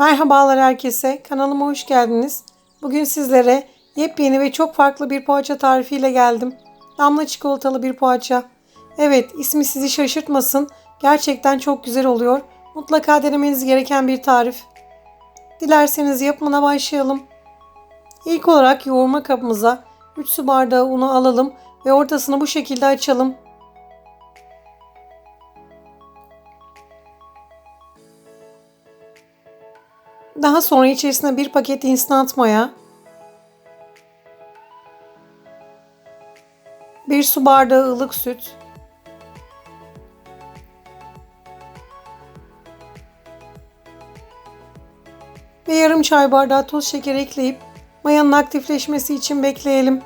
Merhabalar herkese. Kanalıma hoş geldiniz. Bugün sizlere yepyeni ve çok farklı bir poğaça tarifiyle geldim. Damla çikolatalı bir poğaça. Evet, ismi sizi şaşırtmasın. Gerçekten çok güzel oluyor. Mutlaka denemeniz gereken bir tarif. Dilerseniz yapımına başlayalım. İlk olarak yoğurma kabımıza 3 su bardağı unu alalım ve ortasını bu şekilde açalım. Daha sonra içerisine bir paket instant maya, bir su bardağı ılık süt, ve yarım çay bardağı toz şeker ekleyip mayanın aktifleşmesi için bekleyelim.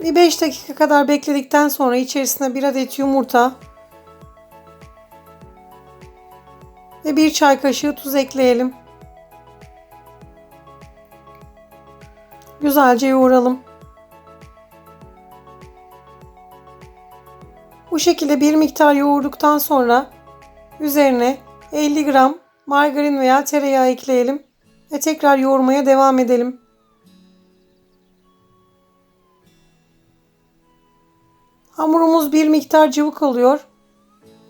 Bir 5 dakika kadar bekledikten sonra içerisine bir adet yumurta, ve bir çay kaşığı tuz ekleyelim. Güzelce yoğuralım. Bu şekilde bir miktar yoğurduktan sonra üzerine 50 gram margarin veya tereyağı ekleyelim ve tekrar yoğurmaya devam edelim. Hamurumuz bir miktar cıvık oluyor.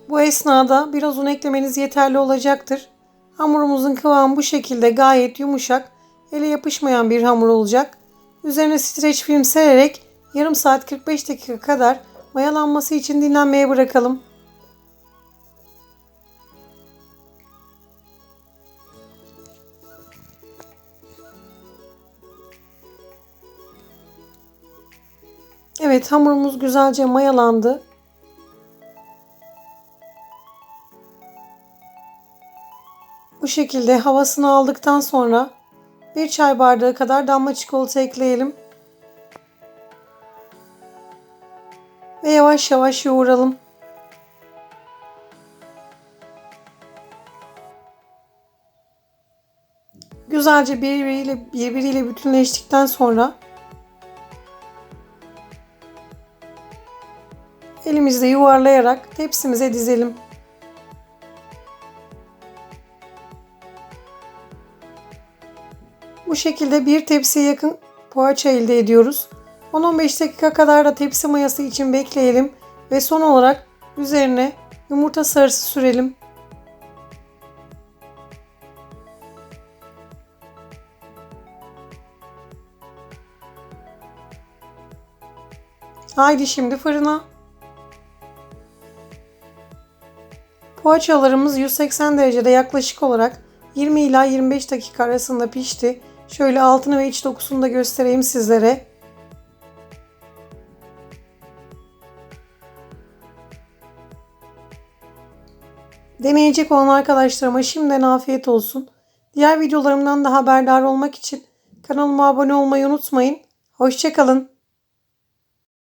Bu esnada biraz un eklemeniz yeterli olacaktır. Hamurumuzun kıvamı bu şekilde gayet yumuşak, ele yapışmayan bir hamur olacak. Üzerine streç film sererek yarım saat 45 dakika kadar mayalanması için dinlenmeye bırakalım. Evet hamurumuz güzelce mayalandı. Bu şekilde havasını aldıktan sonra bir çay bardağı kadar damla çikolata ekleyelim. Ve yavaş yavaş yoğuralım. Güzelce birbiriyle, birbiriyle bütünleştikten sonra elimizde yuvarlayarak tepsimize dizelim. Bu şekilde bir tepsiye yakın poğaça elde ediyoruz. 10-15 dakika kadar da tepsi mayası için bekleyelim ve son olarak üzerine yumurta sarısı sürelim. Haydi şimdi fırına. Poğaçalarımız 180 derecede yaklaşık olarak 20 ila 25 dakika arasında pişti. Şöyle altını ve iç dokusunu da göstereyim sizlere. Deneyecek olan arkadaşlarıma şimdiden afiyet olsun. Diğer videolarımdan da haberdar olmak için kanalıma abone olmayı unutmayın. Hoşçakalın.